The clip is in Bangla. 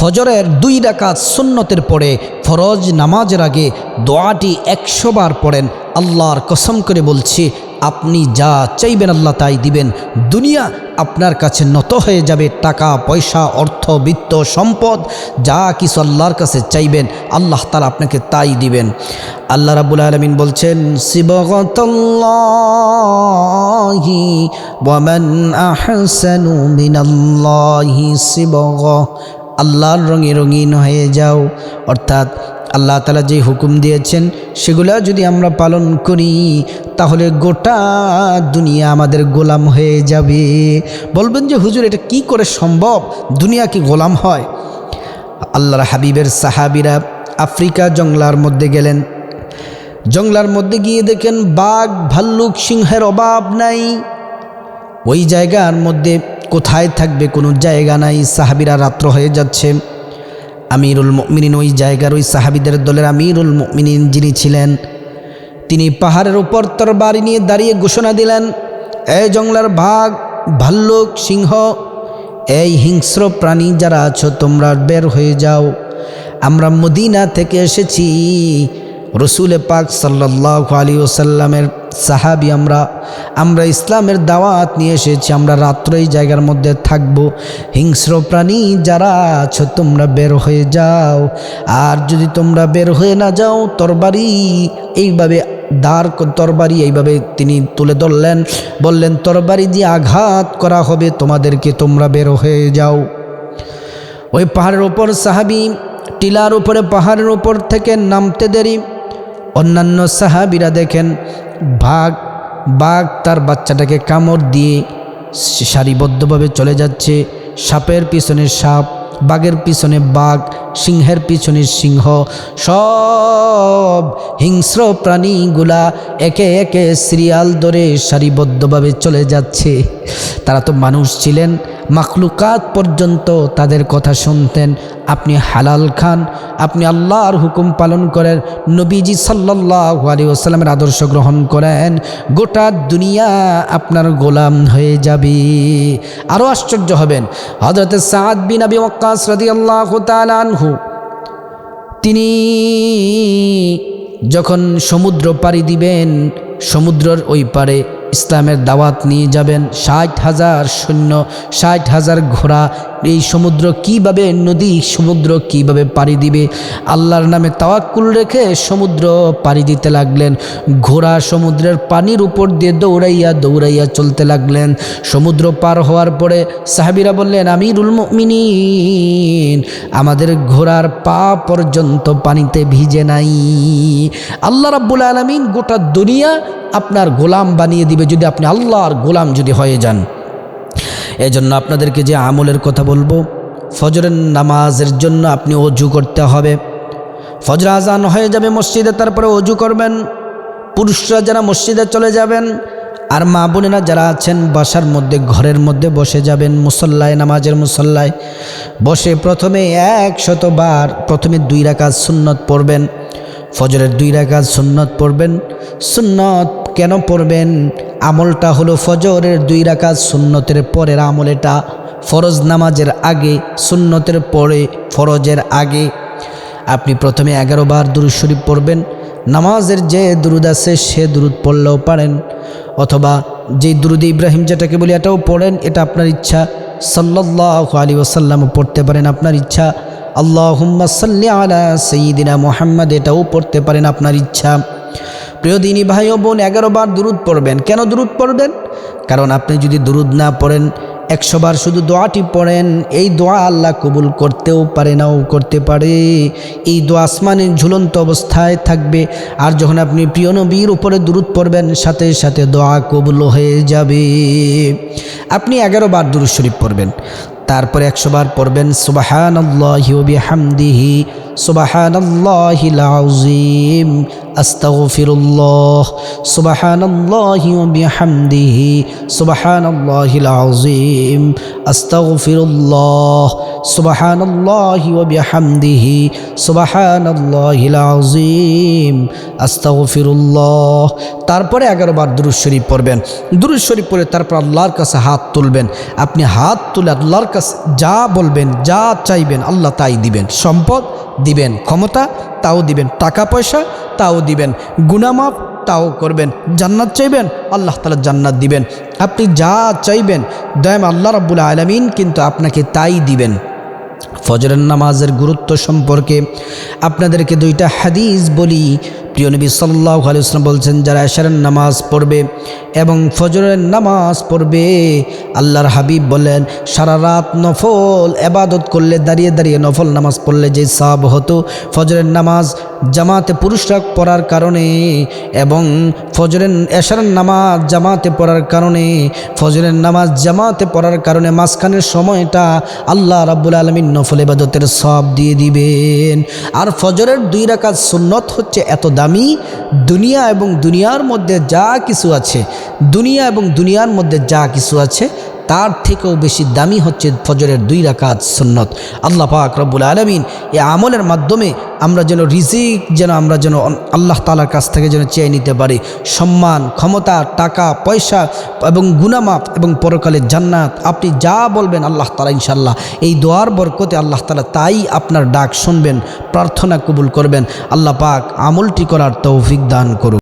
ফজরের দুই রাকাত সুন্নতের পরে ফরজ নামাজের আগে দোয়াটি একশো বার পড়েন, আল্লাহর কসম করে বলছি, আপনি যা চাইবেন আল্লাহ তাই দিবেন। দুনিয়া আপনার কাছে নত হয়ে যাবে, টাকা, পয়সা, অর্থ, বিত্ত, সম্পদ, যা কিছু আল্লাহর কাছে চাইবেন, আল্লাহ তালা আপনাকে তাই দিবেন। আল্লাহ রাবুল আলমিন বলছেন মিনাল্লাহি শিবগ আল্লাহর রঙে রঙিন হয়ে যাও। অর্থাৎ আল্লাহ তালা যে হুকুম দিয়েছেন, সেগুলো যদি আমরা পালন করি, তাহলে গোটা দুনিয়া আমাদের গোলাম হয়ে যাবে। বলবেন যে, হুজুর, এটা কি করে সম্ভব? দুনিয়া কি গোলাম হয়? আল্লাহর হাবিবের সাহাবিরা আফ্রিকা জংলার মধ্যে গেলেন। জংলার মধ্যে গিয়ে দেখেন, বাঘ, ভাল্লুক, সিংহের অভাব নাই। ওই জায়গার মধ্যে কোথায় থাকবে কোনো জায়গা নাই, সাহাবিরা রাত্র হয়ে যাচ্ছে। আমিরুল মিনিন ওই জায়গার ওই সাহাবিদের দলের আমিরুল মিনিন যিনি ছিলেন, তিনি পাহাড়ের উপর তর বাড়ি নিয়ে দাঁড়িয়ে ঘোষণা দিলেন এই জংলার ভাগ ভাল্লুক, সিংহ, এই হিংস্র প্রাণী যারা আছো তোমরা বের হয়ে যাও। আমরা মদিনা থেকে এসেছি। রসুল পাক সাল্লাহ আলী ওসাল্লামের সাহাবি আমরা আমরা ইসলামের দাওয়াত নিয়ে এসেছি, আমরা রাত্র এই জায়গার মধ্যে থাকব। হিংস্র প্রাণী যারা আছো, তোমরা বের হয়ে যাও। আর যদি তোমরা বের হয়ে না যাও, তরবারি এইভাবে দাঁড় তরবারি এইভাবে তিনি তুলে ধরলেন, বললেন, তরবারি দিয়ে আঘাত করা হবে, তোমাদেরকে তোমরা বের হয়ে যাও। ওই পাহাড়ের ওপর সাহাবি টিলার উপরে, পাহাড়ের উপর থেকে নামতে দেরি। অন্যান্য সাহাবিরা দেখেন বাঘ বাঘ তার বাচ্চাটাকে কামড় দিয়ে সারিবদ্ধভাবে চলে যাচ্ছে। সাপের পিছনে সাপ, বাঘের পিছনে বাঘ, সিংহের পিছনে সিংহ, সব হিংস্র প্রাণীগুলা একে একে সিরিয়াল ধরে সারিবদ্ধভাবে চলে যাচ্ছে। তারা তো মানুষ ছিলেন মাখলুকাত পর্যন্ত তাদের কথা শুনতেন। আপনি হালাল খান, আপনি আল্লাহর হুকুম পালন করেন, নবীজি সাল্লাহ আলী ওসালামের আদর্শ গ্রহণ করেন, গোটা দুনিয়া আপনার গোলাম হয়ে যাবে। আরও আশ্চর্য হবেন হজরত সাদ বিন আবি ওয়াক্কাস রাদিয়াল্লাহু তাআলা আনহু, তিনি যখন সমুদ্র পাড়ি দিবেন, সমুদ্রর ওই পারে ইসলামের দাওয়াত নিয়ে যাবেন। ষাট হাজার সৈন্য, ষাট হাজার ঘোড়া। এই সমুদ্র কীভাবে, নদী সমুদ্র কীভাবে পাড়ি দিবে? আল্লাহর নামে তাওয়াক্কুল রেখে সমুদ্র পাড়ি দিতে লাগলেন। ঘোড়া সমুদ্রের পানির উপর দিয়ে দৌড়াইয়া দৌড়াইয়া চলতে লাগলেন। সমুদ্র পার হওয়ার পরে সাহাবিরা বললেন, আমিরুল মিনিন আমাদের ঘোড়ার পা পর্যন্ত পানিতে ভিজে নাই। আল্লাহ রাব্বুল আলমিন গোটা দুনিয়া আপনার গোলাম বানিয়ে দিবে যদি আপনি আল্লাহর গোলাম যদি হয়ে যান। এজন্য আপনাদেরকে যে আমলের কথা বলব, ফজরের নামাজের জন্য আপনি অজু করতে হবে। ফজর আজান হয়ে যাবে মসজিদে, তারপরে অজু করবেন। পুরুষরা যারা মসজিদে চলে যাবেন, আর মা বোনেরা যারা আছেন, বাসার মধ্যে, ঘরের মধ্যে বসে যাবেন, মুসল্লায়, নামাজের মুসল্লায়। বসে প্রথমে এক শতবার প্রথমে দুই রাকাত সুন্নত পড়বেন। ফজরের দুই রাকাত সুন্নত পড়বেন। সুন্নত কেন পড়বেন? আমলটা হলো ফজরের দুই রাকাত সুন্নতের পরের আমল এটা। ফরজ নামাজের আগে, সুন্নতের পরে, ফরজের আগে। আপনি প্রথমে এগারো বার দুরুদ শরীফ পড়বেন। নামাজের যে দুরুদ আছে, সে দুরুদ পড়লেও পারেন। অথবা যে দুরুদ ইব্রাহিম যেটাকে বলি, এটাও পড়েন। এটা আপনার ইচ্ছা। সাল্লাহ আলী ওসাল্লামও পড়তে পারেন, আপনার ইচ্ছা। আল্লাহুম্মা সাল্লি আলা সঈদিনা মোহাম্মদ, এটাও পড়তে পারেন, আপনার ইচ্ছা। প্রিয় দিনী ভাই ও বোন, এগারো বার দুরুদ পড়বেন। কেন দুরুদ পড়বেন? কারণ আপনি যদি দুরুদ না পড়েন, একশো বার শুধু দোয়াটি পড়েন, এই দোয়া আল্লাহ কবুল করতেও পারে, নাও করতে পারে। এই দোয়া আসমানের ঝুলন্ত অবস্থায় থাকবে, আর যখন আপনি প্রিয় নবীর উপরে দূরত পড়বেন, সাথে সাথে দোয়া কবুল হয়ে যাবে। আপনি এগারো বার দুরুদ শরীফ পড়বেন, তারপরে একশো বার পড়বেন সুবাহান হামদিহি সুবাহান আজিম আস্তাগফিরুল্লাহ সুবাহান হামদিহি সুবাহান আজিম আস্তাগফিরুল্লাহ সুবাহান হামদিহি সুবাহান আজিম আস্তাগফিরুল্লাহ। তারপরে এগারো বার দুরুদ শরীফ পড়বেন। দুরুদ শরীফ পড়ে তারপর আল্লাহর কাছে হাত তুলবেন। আপনি হাত তুলে আল্লাহর কাছে যা বলবেন, যা চাইবেন, আল্লাহ তাই দিবেন। সম্পদ দিবেন, ক্ষমতা তাও দিবেন। টাকা পয়সা তাও দিবেন। গুনামাফ তাও করবেন। জান্নাত চাইবেন, আল্লাহ তালা জান্নাত দিবেন। আপনি যা চাইবেন দয়াম আল্লাহ রাবুল আলমিন কিন্তু আপনাকে তাই দিবেন। ফজরের নামাজের গুরুত্ব সম্পর্কে আপনাদেরকে দুইটা হাদিস বলি। প্রিয় নবী সাল্লাহ আলিয়াল্লাম বলছেন, যারা এশারের নামাজ পড়বে এবং ফজরের নামাজ পড়বে, আল্লাহর হাবিব বলেন, সারা রাত নফল, এবাদত করলে, দাঁড়িয়ে দাঁড়িয়ে নফল নামাজ পড়লে যে সাব হতো, ফজরের নামাজ জামাতে পুরুষরা পড়ার কারণে এবং ফজরের এশারের নামাজ জামাতে পড়ার কারণে, ফজরের নামাজ জামাতে পড়ার কারণে মাঝখানের সময়টা আল্লাহ রাব্বুল আলমিন নফল, এবাদতের সব দিয়ে দিবেন। আর ফজরের দুই রাকাত সুন্নত হচ্ছে এত দামি। দুনিয়া এবং দুনিয়ার মধ্যে যা কিছু আছে দুনিয়া এবং দুনিয়ার মধ্যে যা কিছু আছে তার থেকেও বেশি দামি হচ্ছে ফজরের দুই রাকাত সুন্নত। আল্লাহ পাক রব্বুল আলমিন এ আমলের মাধ্যমে আমরা যেন রিজিক যেন আমরা যেন আল্লাহ তালার কাছ থেকে যেন চেয়ে নিতে পারি। সম্মান, ক্ষমতা, টাকা, পয়সা এবং গুনামাপ এবং পরকালের জান্নাত। আপনি যা বলবেন আল্লাহ তালা ইনশাল্লাহ এই দোয়ার বরকতে আল্লাহ তালা তাই আপনার ডাক শুনবেন, প্রার্থনা কবুল করবেন। আল্লাহ পাক আমলটি করার তৌফিক দান করুন